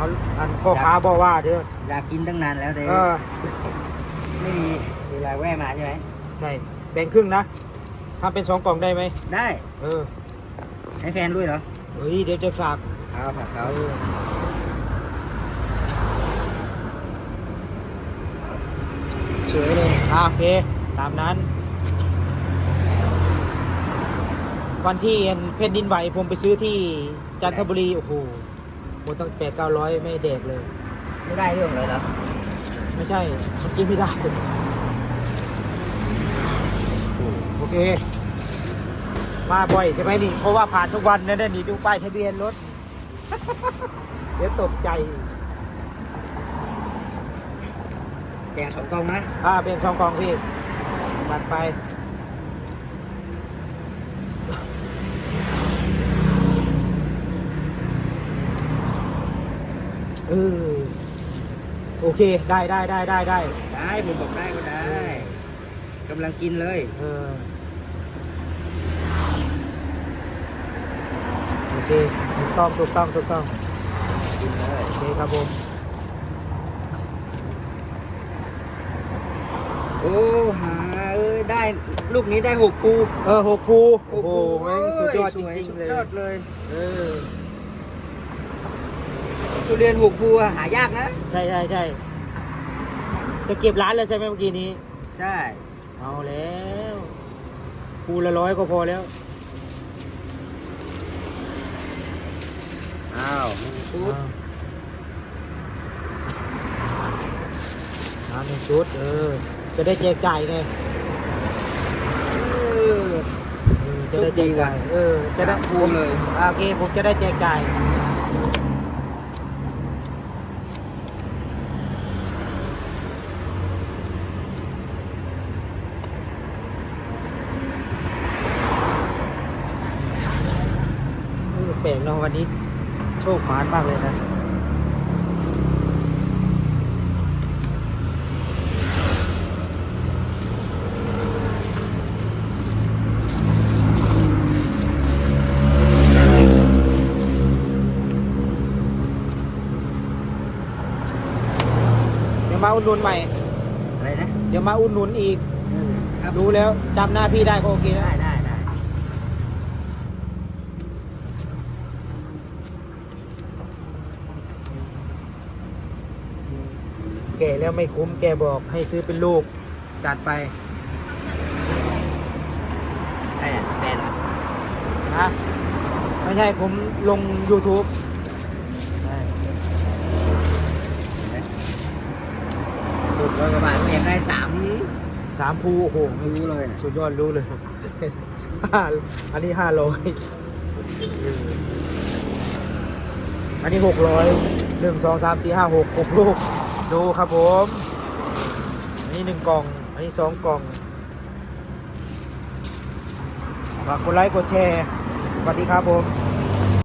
เอาอันพ่อค้าบอกว่าเด้ออยากกินตั้งนานแล้วแต่เออไม่มีเวลาแวะมาใช่ไหมใช่แบ่งครึ่งนะทำเป็นสองกล่องได้ไหมได้เออให้แฟนด้วยเหรอเฮ้ยเดี๋ยวจะฝากเอาผักเขาเออสวยเลยอ่าโอเค ตามนั้น วันที่เห็นเพชรดินไหวผมไปซื้อที่จันทบุรี โอ้โห หมดตั้งแปดเก้าร้อยไม่แดกเลย ไม่ได้เรื่องเลยเหรอไม่ใช่มันกินไม่ได้โอเค มาบ่อยใช่ไหมนี่เพราะว่าผ่านทุกวันนะเนี่ยนี่ดูป้ายทะเบียนรถ เดี๋ยวตกใจแกงสองกล่องนะอ่าเป็นสองกองพี่บัดไป เออ โอเค ได้ได้ได้ได้ได้ ได้ผมบอกได้ก็ได้กำลังกินเลย เออ โอเค ถูกต้อง ถูกต้อง ถูกต้อง กินเลย โอเคครับผม โอ้หาเอ้ยได้ลูกนี้ได้หกภูเออหกภูโอ้โหแม่งสุดยอดจสวริงสุๆดเลยยอดเลย เออ ทุเรียนหกภูอะหายากนะ ใช่ใช่ใช่จะเก็บร้านเลยใช่ไหมเมื่อกี้นี้ ใช่ เอาแล้วภูละร้อยก็พอแล้ว อ้าวหนึ่งชุดอ่าหนึ่งชุด เออ จะได้แจกจ่ายไงเออเออจะได้แจกจ่ายเออ จะได้สามภูเลยอ่าโอเค ผมจะได้แจกจ่าย แปลกเนาะวันนี้โชคหมานมากเลยนะเดี๋ยวมาอุดหนุนใหม่ อะไรนะ เดี๋ยวมาอุดหนุนอีกเออครับรู้แล้วจำหน้าพี่ได้ก็โอเคแล้ว ได้ได้ได้ แก่แล้วไม่คุ้มแกบอกให้ซื้อเป็นลูกจัดไปได้อะแฟนเหรอนะไม่ใช่ผมลง YouTube หกร้อยกว่าบาทเพียงได้สามสามภูโอ้โหรู้เลยนะสุดยอดรู้เลยห้าอันนี้ห้าร้อยอันนี้หกร้อยหนึ่งสองสามสี่ห้าหกหกลูก ดูครับผม อันนี้หนึ่งกล่อง อันนี้สองกล่องฝากกดไลค์กดแชร์ สวัสดีครับผม